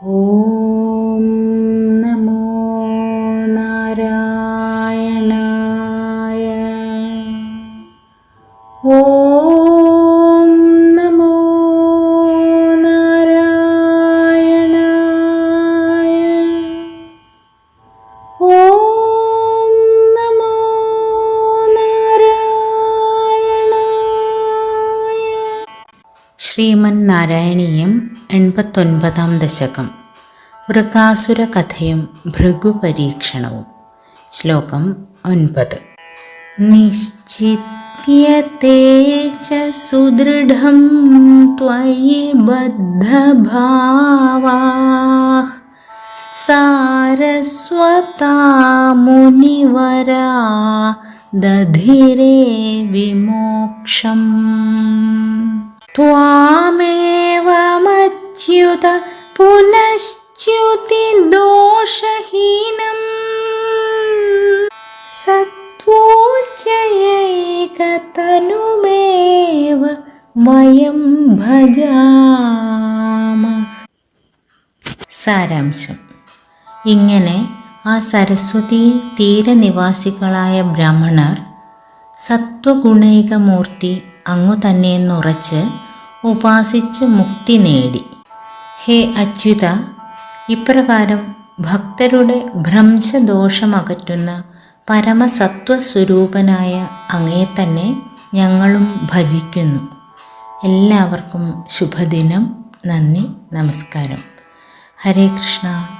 ഓം നമോ നാരായണായ ഓ ശ്രീമന്നാരായണീയം എൺപത്തൊൻപതാം ദശകം. വൃകാസുര കഥയും ഭൃഗുപരീക്ഷണവും. ശ്ലോകം ഒൻപത്. നിശ്ചിത്യത്തെ ച സുദൃഢം ത്വയി ബദ്ധഭാവാ സാരസ്വതാ മുനിവരാ ദധിരേ വിമോക്ഷം. त्वामेवमच्युत पुनश्च्युतिदोषहीनं सत्त्वोच्चयैकतनुमेव वयं भजामः സാരാംശം ഇങ്ങനെ ആ സരസ്വതി തീരനിവാസികളായ ബ്രാഹ്മണർ സത്വഗുണൈകമൂർത്തി അങ്ങു തന്നെയെന്നുറച്ച് ഉപാസിച്ച് മുക്തി നേടി ഹേ അച്യുത ഇപ്രകാരം ഭക്തരുടെ ഭ്രംശദോഷമകറ്റുന്ന പരമസത്വസ്വരൂപനായ അങ്ങേ തന്നെ ഞങ്ങളും ഭജിക്കുന്നു. എല്ലാവർക്കും ശുഭദിനം. നന്ദി. നമസ്കാരം. ഹരേ കൃഷ്ണ.